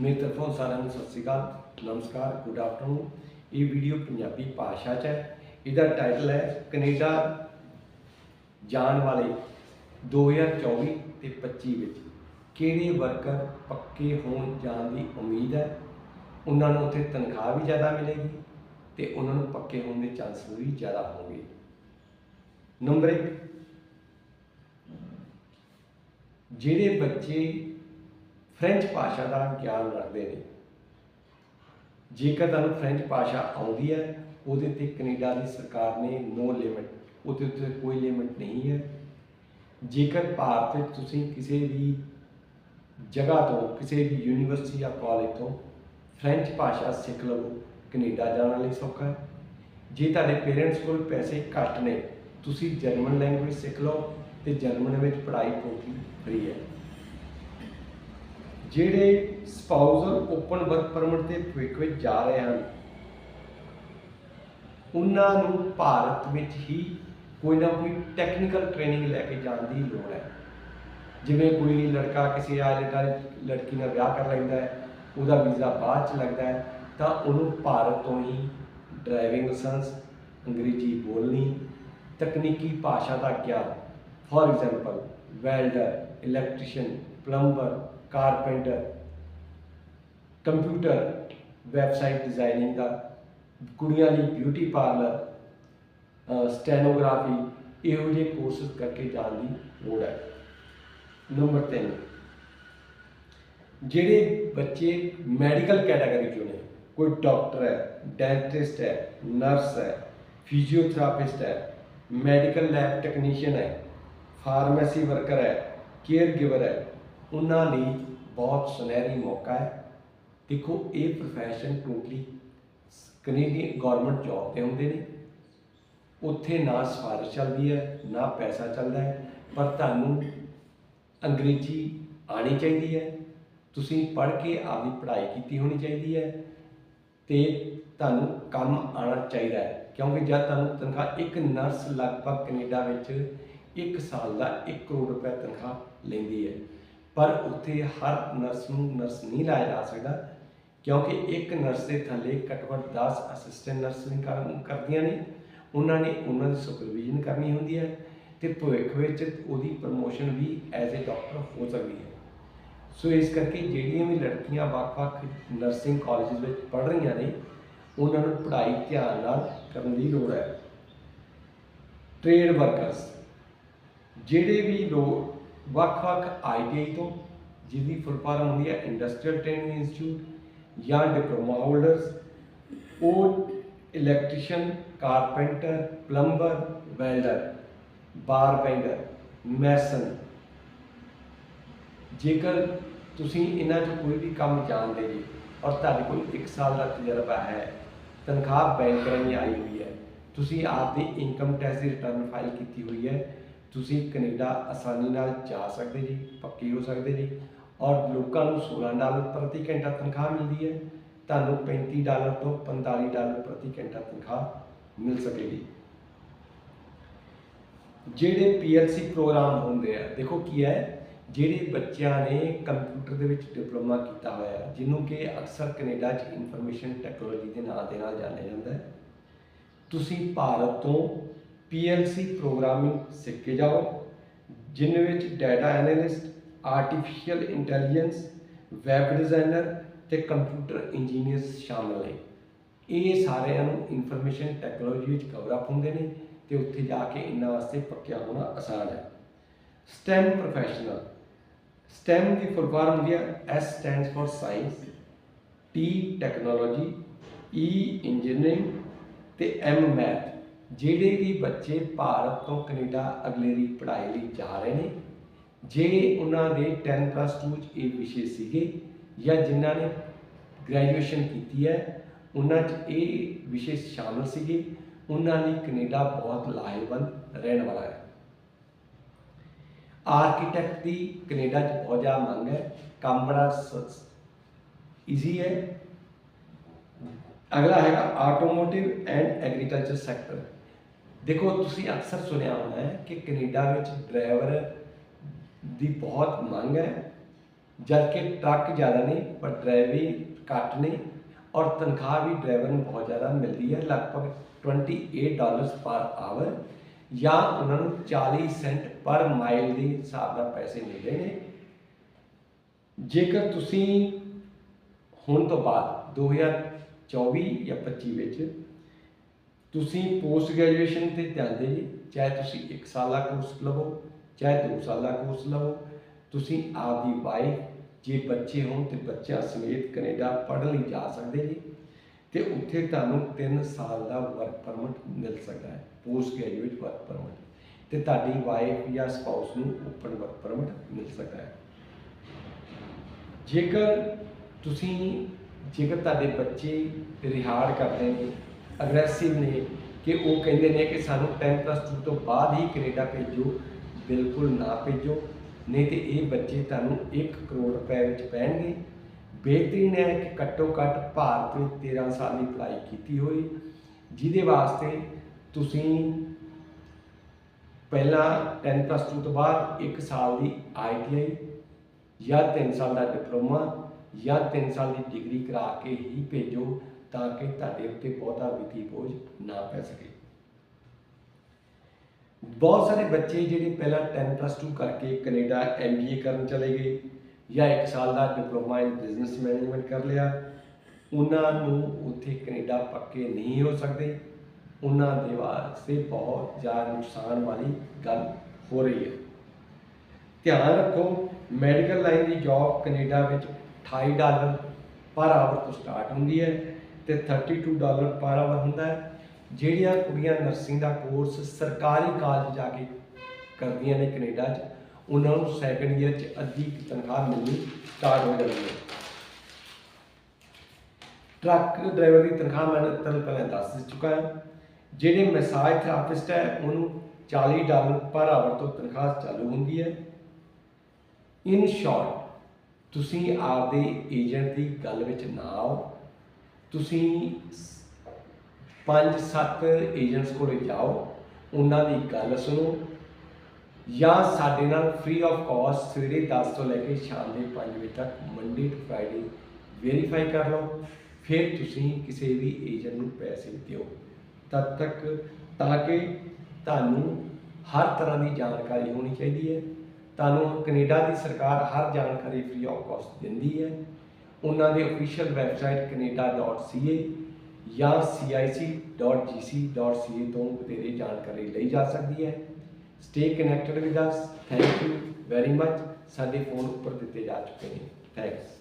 ਮੇਰੇ ਤਰਫੋਂ ਸਾਰਿਆਂ ਨੂੰ ਸਤਿ ਸ਼੍ਰੀ ਅਕਾਲ, ਨਮਸਕਾਰ ਗੁੱਡ ਆਫਟਰਨੂਨ ਇਹ ਵੀਡੀਓ ਪੰਜਾਬੀ ਭਾਸ਼ਾ 'ਚ ਹੈ। ਇਹਦਾ ਟਾਈਟਲ ਹੈ ਕੈਨੇਡਾ ਜਾਣ ਵਾਲੇ 2024 ਤੇ 25 ਵਿੱਚ। ਕਿਹੜੇ ਵਰਕਰ ਪੱਕੇ ਹੋਣ ਜਾਣ ਦੀ ਉਮੀਦ ਹੈ? ਉਹਨਾਂ ਨੂੰ ਉੱਥੇ ਤਨਖਾਹ ਵੀ ਜ਼ਿਆਦਾ ਮਿਲੇਗੀ ਤੇ ਉਹਨਾਂ ਨੂੰ ਪੱਕੇ ਹੋਣ ਦੇ ਚਾਂਸ ਵੀ ਜ਼ਿਆਦਾ ਹੋਣਗੇ। ਨੰਬਰ 1 ਜਿਹੜੇ ਬੱਚੇ ਫ੍ਰੈਂਚ ਭਾਸ਼ਾ ਦਾ ਗਿਆਨ ਰੱਖਦੇ ਨੇ। ਜੇਕਰ ਤੁਹਾਨੂੰ ਫ੍ਰੈਂਚ ਭਾਸ਼ਾ ਆਉਂਦੀ ਹੈ, ਉਹਦੇ ਤੇ ਕੈਨੇਡਾ ਦੀ ਸਰਕਾਰ ਨੇ ਨੋ ਲਿਮਿਟ ਉਹਦੇ ਉੱਤੇ ਕੋਈ ਲਿਮਿਟ ਨਹੀਂ ਹੈ। ਜੇਕਰ ਭਾਰਤ ਵਿੱਚ ਤੁਸੀਂ ਕਿਸੇ ਵੀ ਜਗ੍ਹਾ ਤੋਂ, ਕਿਸੇ ਵੀ ਯੂਨੀਵਰਸਿਟੀ ਜਾਂ ਕਾਲਜ ਤੋਂ ਫ੍ਰੈਂਚ ਭਾਸ਼ਾ ਸਿੱਖ ਲਵੋ, ਕੈਨੇਡਾ ਜਾਣ ਲਈ ਸੌਖਾ ਹੈ। ਜੇ ਤੁਹਾਡੇ ਪੇਰੈਂਟਸ ਕੋਲ ਪੈਸੇ ਘੱਟ ਨੇ, ਤੁਸੀਂ ਜਰਮਨ ਲੈਂਗੁਏਜ ਸਿੱਖ ਲਓ ਤੇ ਜਰਮਨ ਵਿੱਚ ਪੜ੍ਹਾਈ ਟੋਟਲੀ ਫ੍ਰੀ ਹੈ। ਜਿਹੜੇ ਸਪਾਊਸਲ ਓਪਨ ਵਰਕ ਪਰਮਿਟ 'ਤੇ ਭਵਿੱਖ ਵਿੱਚ ਜਾ ਰਹੇ ਹਨ, ਉਹਨਾਂ ਨੂੰ ਭਾਰਤ ਵਿੱਚ ਹੀ ਕੋਈ ਨਾ ਕੋਈ ਟੈਕਨੀਕਲ ਟ੍ਰੇਨਿੰਗ ਲੈ ਕੇ ਜਾਣ ਦੀ ਲੋੜ ਹੈ। ਜਿਵੇਂ ਕੋਈ ਲੜਕਾ ਕਿਸੇ ਆਇਲਟ ਲੜਕੀ ਨਾਲ ਵਿਆਹ ਕਰ ਲੈਂਦਾ ਹੈ, ਉਹਦਾ ਵੀਜ਼ਾ ਬਾਅਦ ਚ ਲੱਗਦਾ ਹੈ, ਤਾਂ ਉਹਨੂੰ ਭਾਰਤ ਤੋਂ ਹੀ ਡਰਾਈਵਿੰਗ ਲਾਇਸੈਂਸ ਅੰਗਰੇਜ਼ੀ ਬੋਲਣੀ, ਤਕਨੀਕੀ ਭਾਸ਼ਾ ਦਾ ਗਿਆਨ for example welder electrician plumber carpenter, computer, website designing ਦਾ, ਕੁੜੀਆਂ ਲਈ ਬਿਊਟੀ ਪਾਰਲਰ ਸਟੈਨੋਗ੍ਰਾਫੀ ਇਹੋ ਜਿਹੇ ਕੋਰਸਸ ਕਰਕੇ ਜਾਣ ਦੀ ਲੋੜ ਹੈ। ਨੰਬਰ 3 ਜਿਹੜੇ ਬੱਚੇ ਮੈਡੀਕਲ ਕੈਟਾਗਰੀ ਚੋਂ ਨੇ, ਕੋਈ ਡਾਕਟਰ ਹੈ ਡੈਂਟਿਸਟ ਹੈ ਨਰਸ ਹੈ ਫਿਜ਼ੀਓਥੈਰੇਪਿਸਟ ਹੈ ਮੈਡੀਕਲ ਲੈਬ ਟੈਕਨੀਸ਼ੀਅਨ ਹੈ ਫਾਰਮੇਸੀ ਵਰਕਰ ਹੈ ਕੇਅਰ ਗਿਵਰ ਹੈ ਉਹਨਾਂ ਲਈ ਬਹੁਤ ਸੁਨਹਿਰੀ ਮੌਕਾ ਹੈ। ਦੇਖੋ, ਇਹ profession totally Canadian government job ਤੇ ਹੁੰਦੇ ਨੇ। ਉੱਥੇ ਨਾ ਸਿਫਾਰਿਸ਼ ਚੱਲਦੀ ਹੈ, ਨਾ ਪੈਸਾ ਚੱਲਦਾ ਹੈ, ਪਰ ਤੁਹਾਨੂੰ ਅੰਗਰੇਜ਼ੀ ਆਣੀ ਚਾਹੀਦੀ ਹੈ। ਤੁਸੀਂ ਪੜ੍ਹ ਕੇ ਆਪਦੀ ਪੜ੍ਹਾਈ ਕੀਤੀ ਹੋਣੀ ਚਾਹੀਦੀ ਹੈ ਤੇ ਤੁਹਾਨੂੰ ਕੰਮ ਆਉਣਾ ਚਾਹੀਦਾ ਹੈ। ਕਿਉਂਕਿ ਜਦ ਤੁਹਾਨੂੰ ਤਨਖਾਹ, ਇੱਕ ਨਰਸ ਲਗਭਗ ਕੈਨੇਡਾ ਵਿੱਚ ਇੱਕ ਸਾਲ ਦਾ 1 ਕਰੋੜ ਰੁਪਏ ਤਨਖਾਹ ਲੈਂਦੀ ਹੈ। ਪਰ ਉੱਥੇ ਹਰ ਨਰਸ ਨੂੰ ਨਰਸ ਨਹੀਂ ਲਾਇਆ ਜਾ ਸਕਦਾ, ਕਿਉਂਕਿ ਇੱਕ ਨਰਸ ਦੇ ਥੱਲੇ ਘੱਟੋ ਘੱਟ 10 ਅਸਿਸਟੈਂਟ ਨਰਸ ਵੀ ਕੰਮ ਕਰਦੀਆਂ ਨੇ। ਉਹਨਾਂ ਨੇ ਉਹਨਾਂ ਦੀ ਸੁਪਰਵਿਜ਼ਨ ਕਰਨੀ ਹੁੰਦੀ ਹੈ ਤੇ ਭਵਿੱਖ ਵਿੱਚ ਉਹਦੀ ਪ੍ਰਮੋਸ਼ਨ ਵੀ ਐਜ਼ ਅ ਡਾਕਟਰ ਹੋ ਸਕਦੀ ਹੈ। ਸੋ ਇਸ ਕਰਕੇ ਜਿਹੜੀਆਂ ਵੀ ਲੜਕੀਆਂ ਵੱਖ-ਵੱਖ ਨਰਸਿੰਗ ਕਾਲਜਸ ਵਿੱਚ ਪੜ੍ਹ ਰਹੀਆਂ ਨੇ, ਉਹਨਾਂ ਨੂੰ ਪੜ੍ਹਾਈ ਧਿਆਨ ਨਾਲ ਕਰਨ ਦੀ ਲੋੜ ਹੈ। ਟ੍ਰੇਡ ਵਰਕਰਸ ਜਿਹੜੇ ਵੀ ਲੋਕ ਵੱਖ-ਵੱਖ ਆਈਟੀਆਈ ਤੋਂ ਜਿਹਦੀ ਫੁੱਲ ਫਾਰਮ ਹੁੰਦੀ ਹੈ ਇੰਡਸਟਰੀਅਲ ਟ੍ਰੇਨਿੰਗ ਇੰਸਟੀਚਿਊਟ ਜਾਂ ਡਿਪਲੋਮਾ ਹੋਲਡਰਸ ਉਹ electrician carpenter plumber welder bar bender mason ਜੇਕਰ ਤੁਸੀਂ ਇਹਨਾਂ 'ਚ ਕੋਈ ਵੀ ਕੰਮ ਜਾਣਦੇ ਜੀ ਔਰ ਤੁਹਾਡੇ ਕੋਲ 1 ਸਾਲ ਦਾ ਤਜਰਬਾ ਹੈ, ਤਨਖਾਹ ਬੈਂਕ ਰਾਹੀਂ ਆਈ ਹੋਈ ਹੈ, ਤੁਸੀਂ ਆਪਦੀ ਇਨਕਮ ਟੈਕਸ ਦੀ ਰਿਟਰਨ ਫਾਈਲ ਕੀਤੀ ਹੋਈ ਹੈ ਤੁਸੀਂ ਕੈਨੇਡਾ ਆਸਾਨੀ ਨਾਲ ਜਾ ਸਕਦੇ ਜੀ, ਪੱਕੇ ਹੋ ਸਕਦੇ ਜੀ ਔਰ ਲੋਕਾਂ ਨੂੰ 16 ਡਾਲਰ ਪ੍ਰਤੀ ਘੰਟਾ ਤਨਖਾਹ ਮਿਲਦੀ ਹੈ, ਤੁਹਾਨੂੰ 35 ਡਾਲਰ ਤੋਂ 45 ਡਾਲਰ ਪ੍ਰਤੀ ਘੰਟਾ ਤਨਖਾਹ ਮਿਲ ਸਕੇਗੀ ਜਿਹੜੇ ਪੀਐਲਸੀ ਪ੍ਰੋਗਰਾਮ ਹੁੰਦੇ ਆ, ਦੇਖੋ ਕੀ ਹੈ, ਜਿਹੜੇ ਬੱਚਿਆਂ ਨੇ ਕੰਪਿਊਟਰ ਦੇ ਵਿੱਚ ਡਿਪਲੋਮਾ ਕੀਤਾ ਹੋਇਆ, ਜਿਹਨੂੰ ਕਿ ਅਕਸਰ ਕੈਨੇਡਾ 'ਚ ਇਨਫੋਰਮੇਸ਼ਨ ਟੈਕਨੋਲੋਜੀ ਦੇ ਨਾਂ ਦੇ ਨਾਲ ਜਾਣਿਆ ਜਾਂਦਾ ਹੈ, ਤੁਸੀਂ ਭਾਰਤ ਤੋਂ ਪੀਐਲਸੀ ਪ੍ਰੋਗਰਾਮਿੰਗ ਸਿੱਖ ਕੇ ਜਾਓ ਜਿਨ੍ਹਾਂ ਵਿੱਚ data analyst, artificial intelligence, web designer ਤੇ ਕੰਪਿਊਟਰ ਇੰਜੀਨੀਅਰਸ ਸ਼ਾਮਲ ਨੇ। ਇਹ ਸਾਰਿਆਂ ਨੂੰ ਇਨਫੋਰਮੇਸ਼ਨ ਟੈਕਨੋਲੋਜੀ ਵਿੱਚ ਕਵਰ ਅਪ ਹੁੰਦੇ ਨੇ ਤੇ ਉੱਥੇ ਜਾ ਕੇ ਇਹਨਾਂ ਵਾਸਤੇ ਪੱਕਿਆ ਹੋਣਾ ਆਸਾਨ ਹੈ। STEM ਪ੍ਰੋਫੈਸ਼ਨਲ STEM ਦੀ ਫੁੱਲ ਫਾਰਮ ਹੁੰਦੀ ਹੈ, S stands for science T technology E engineering ਤੇ M ਮੈਥ ਜਿਹੜੇ ਵੀ ਬੱਚੇ ਭਾਰਤ ਤੋਂ ਕੈਨੇਡਾ ਅਗਲੇਰੀ ਪੜ੍ਹਾਈ ਲਈ ਜਾ ਰਹੇ ਨੇ ਜੇ ਉਹਨਾਂ ਦੇ 10 2 ਚ ਇਹ ਵਿਸ਼ੇ ਸੀਗੇ ਜਾਂ ਜਿਨ੍ਹਾਂ ਨੇ ਗ੍ਰੈਜੂਏਸ਼ਨ ਕੀਤੀ ਹੈ, ਉਹਨਾਂ 'ਚ ਇਹ ਵਿਸ਼ੇ ਸ਼ਾਮਲ ਸੀਗੇ, ਉਹਨਾਂ ਲਈ ਕੈਨੇਡਾ ਬਹੁਤ ਲਾਹੇਵੰਦ ਰਹਿਣ ਵਾਲਾ ਹੈ। ਆਰਕੀਟੈਕਟ ਦੀ ਕੈਨੇਡਾ 'ਚ ਬਹੁਤ ਜ਼ਿਆਦਾ ਮੰਗ ਹੈ, ਕੰਮ ਬੜਾ ਈਜ਼ੀ ਹੈ। ਅਗਲਾ ਹੈਗਾ ਆਟੋਮੋਟਿਵ ਐਂਡ ਐਗਰੀਕਲਚਰ ਸੈਕਟਰ ਦੇਖੋ, ਤੁਸੀਂ ਅਕਸਰ ਸੁਣਿਆ ਹੋਣਾ ਹੈ ਕਿ ਕੈਨੇਡਾ ਵਿੱਚ ਡਰਾਈਵਰ ਦੀ ਬਹੁਤ ਮੰਗ ਹੈ। ਜਦ ਕਿ ਟਰੱਕ ਜ਼ਿਆਦਾ ਨਹੀਂ, ਪਰ ਡਰਾਈਵਿੰਗ ਘੱਟ ਨੇ ਔਰ ਤਨਖਾਹ ਵੀ ਡਰਾਈਵਰ ਨੂੰ ਬਹੁਤ ਜ਼ਿਆਦਾ ਮਿਲਦੀ ਹੈ। ਲਗਭਗ 28 ਡਾਲਰਸ ਪਰ ਆਵਰ ਜਾਂ ਉਹਨਾਂ ਨੂੰ 40 ਸੈਂਟ ਪਰ ਮਾਈਲ ਦੇ ਹਿਸਾਬ ਨਾਲ ਪੈਸੇ ਮਿਲਦੇ ਨੇ। ਜੇਕਰ ਤੁਸੀਂ ਹੁਣ ਤੋਂ ਬਾਅਦ 2024 ਜਾਂ 25 ਵਿੱਚ ਤੁਸੀਂ ਪੋਸਟ ਗ੍ਰੈਜੂਏਸ਼ਨ ਤੇ ਜਾਂਦੇ ਜੀ, ਚਾਹੇ ਤੁਸੀਂ 1 ਸਾਲਾ ਕੋਰਸ ਲਵੋ, ਚਾਹੇ 2 ਸਾਲਾ ਕੋਰਸ ਲਵੋ, ਤੁਸੀਂ ਆਪਦੀ ਵਾਈਫ ਜੇ ਬੱਚੇ ਹੋਣ ਤੇ ਬੱਚਿਆਂ ਸਮੇਤ ਕੈਨੇਡਾ ਪੜ੍ਹਨ ਲਈ ਜਾ ਸਕਦੇ ਜੀ, ਤੇ ਉੱਥੇ ਤੁਹਾਨੂੰ 3 ਸਾਲ ਦਾ ਵਰਕ ਪਰਮਿਟ ਮਿਲ ਸਕਦਾ ਹੈ ਪੋਸਟ ਗ੍ਰੈਜੂਏਟ ਵਰਕ ਪਰਮਿਟ ਤੇ ਤੁਹਾਡੀ ਵਾਈਫ ਜਾਂ ਸਪਾਊਸ ਨੂੰ ਓਪਨ ਵਰਕ ਪਰਮਿਟ ਮਿਲ ਸਕਦਾ ਹੈ। ਜੇਕਰ ਤੁਸੀਂ, ਜੇਕਰ ਤੁਹਾਡੇ ਬੱਚੇ ਰਿਹਾੜ ਕਰਦੇ ਨੇ ਅਗਰੈਸਿਵ ਨੇ ਕਿ ਉਹ ਕਹਿੰਦੇ ਨੇ ਕਿ ਸਾਨੂੰ 10 ਪਲੱਸ 2 ਤੋਂ ਬਾਅਦ ਹੀ ਕੈਨੇਡਾ ਭੇਜੋ, ਬਿਲਕੁਲ ਨਾ ਭੇਜੋ। ਨਹੀਂ ਤੇ ਇਹ ਬੱਚੇ ਤੁਹਾਨੂੰ 1 ਕਰੋੜ ਰੁਪਏ ਵਿੱਚ ਪੈਣਗੇ। ਬਿਹਤਰੀਨ ਹੈ ਕਿ ਘੱਟੋ ਘੱਟ ਭਾਰਤ ਵਿੱਚ 13 ਸਾਲ ਦੀ ਪੜ੍ਹਾਈ ਕੀਤੀ ਹੋਈ, ਜਿਹਦੇ ਵਾਸਤੇ ਤੁਸੀਂ ਪਹਿਲਾਂ 10 ਪਲੱਸ 2 ਤੋਂ ਬਾਅਦ 1 ਸਾਲ ਦੀ ਆਈਟੀਆਈ ਜਾਂ 3 ਸਾਲ ਦਾ ਡਿਪਲੋਮਾ ਜਾਂ 3 ਸਾਲ ਦੀ ਡਿਗਰੀ ਕਰਾ ਕੇ ਹੀ ਭੇਜੋ। ਤਾਂ ਕਿ ਤੁਹਾਡੇ ਉੱਤੇ ਬਹੁਤਾ ਵਿੱਤੀ ਬੋਝ ਨਾ ਪੈ ਸਕੇ। ਬਹੁਤ ਸਾਰੇ ਬੱਚੇ ਜਿਹੜੇ ਪਹਿਲਾਂ 10 ਪਲੱਸ 2 ਕਰਕੇ ਕੈਨੇਡਾ ਐਮਬੀਏ ਕਰਨ ਚਲੇ ਗਏ ਜਾਂ 1 ਸਾਲ ਦਾ ਡਿਪਲੋਮਾ ਇਨ ਬਿਜ਼ਨਸ ਮੈਨੇਜਮੈਂਟ ਕਰ ਲਿਆ, ਉਹਨਾਂ ਨੂੰ ਉੱਥੇ ਕੈਨੇਡਾ ਪੱਕੇ ਨਹੀਂ ਹੋ ਸਕਦੇ। ਉਹਨਾਂ ਦੇ ਵਾਸਤੇ ਬਹੁਤ ਜ਼ਿਆਦਾ ਨੁਕਸਾਨ ਵਾਲੀ ਗੱਲ ਹੋ ਰਹੀ ਹੈ। ਧਿਆਨ ਰੱਖੋ ਮੈਡੀਕਲ ਲਾਈਨ ਦੀ ਜੌਬ ਕੈਨੇਡਾ ਵਿੱਚ 28 ਡਾਲਰ ਪਰ ਆਵਰ ਤੋਂ ਸਟਾਰਟ ਹੁੰਦੀ ਹੈ। ਤੇ 32 ਡਾਲਰ ਪਰ ਆਵਰ ਹੁੰਦਾ ਹੈ, ਜਿਹੜੀਆਂ ਕੁੜੀਆਂ ਨਰਸਿੰਗ ਦਾ ਕੋਰਸ ਸਰਕਾਰੀ ਕਾਲਜ ਜਾ ਕੇ ਕਰਦੀਆਂ ਨੇ ਕੈਨੇਡਾ 'ਚ, ਉਹਨਾਂ ਨੂੰ ਸੈਕੰਡ ਈਅਰ 'ਚ ਅੱਧੀ ਤਨਖਾਹ ਮਿਲਣੀ ਸਟਾਰਟ ਹੋ ਜਾਂਦੀ ਹੈ। ਟਰੱਕ ਡਰਾਈਵਰ ਦੀ ਤਨਖਾਹ ਮੈਂ ਤੁਹਾਨੂੰ ਪਹਿਲਾਂ ਦੱਸ ਚੁੱਕਾ ਹਾਂ, ਜਿਹੜੇ ਮੈਸਾਜ ਥੈਰੇਪਿਸਟ ਹੈ, ਉਹਨੂੰ 40 ਡਾਲਰ ਪਰ ਆਵਰ ਤੋਂ ਤਨਖਾਹ ਚਾਲੂ ਹੁੰਦੀ ਹੈ। ਇਨ ਸ਼ਾਰਟ ਤੁਸੀਂ ਆਪਦੇ ਏਜੰਟ ਦੀ ਗੱਲ ਵਿੱਚ ਨਾ ਆਓ ਤੁਸੀਂ ਪੰਜ ਸੱਤ ਏਜੰਟਸ ਕੋਲੇ ਜਾਓ, ਉਹਨਾਂ ਦੀ ਗੱਲ ਸੁਣੋ, ਜਾਂ ਸਾਡੇ ਨਾਲ ਫ੍ਰੀ ਆਫ ਕਾਸਟ ਸਵੇਰੇ 10 ਤੋਂ ਲੈ ਕੇ ਸ਼ਾਮ ਦੇ 5 ਵਜੇ ਤੱਕ ਮੰਡੇ ਟੂ ਫਰਾਈਡੇ ਵੈਰੀਫਾਈ ਕਰ ਲਓ, ਫਿਰ ਤੁਸੀਂ ਕਿਸੇ ਵੀ ਏਜੰਟ ਨੂੰ ਪੈਸੇ ਦਿਓ। ਤਦ ਤੱਕ ਤਾਂ ਕਿ ਤੁਹਾਨੂੰ ਹਰ ਤਰ੍ਹਾਂ ਦੀ ਜਾਣਕਾਰੀ ਹੋਣੀ ਚਾਹੀਦੀ ਹੈ। ਤੁਹਾਨੂੰ ਕੈਨੇਡਾ ਦੀ ਸਰਕਾਰ ਹਰ ਜਾਣਕਾਰੀ ਫ੍ਰੀ ਆਫ ਕਾਸਟ ਦਿੰਦੀ ਹੈ। ਉਹਨਾਂ ਦੇ ਅਫੀਸ਼ੀਅਲ ਵੈਬਸਾਈਟ canada.ca ਜਾਂ cic.gc.ca ਤੋਂ ਵਧੇਰੇ ਜਾਣਕਾਰੀ ਲਈ ਜਾ ਸਕਦੀ ਹੈ। Stay connected with us thank you very much ਸਾਡੇ ਫੋਨ ਉੱਪਰ ਦਿੱਤੇ ਜਾ ਚੁੱਕੇ ਨੇ। ਥੈਂਕਸ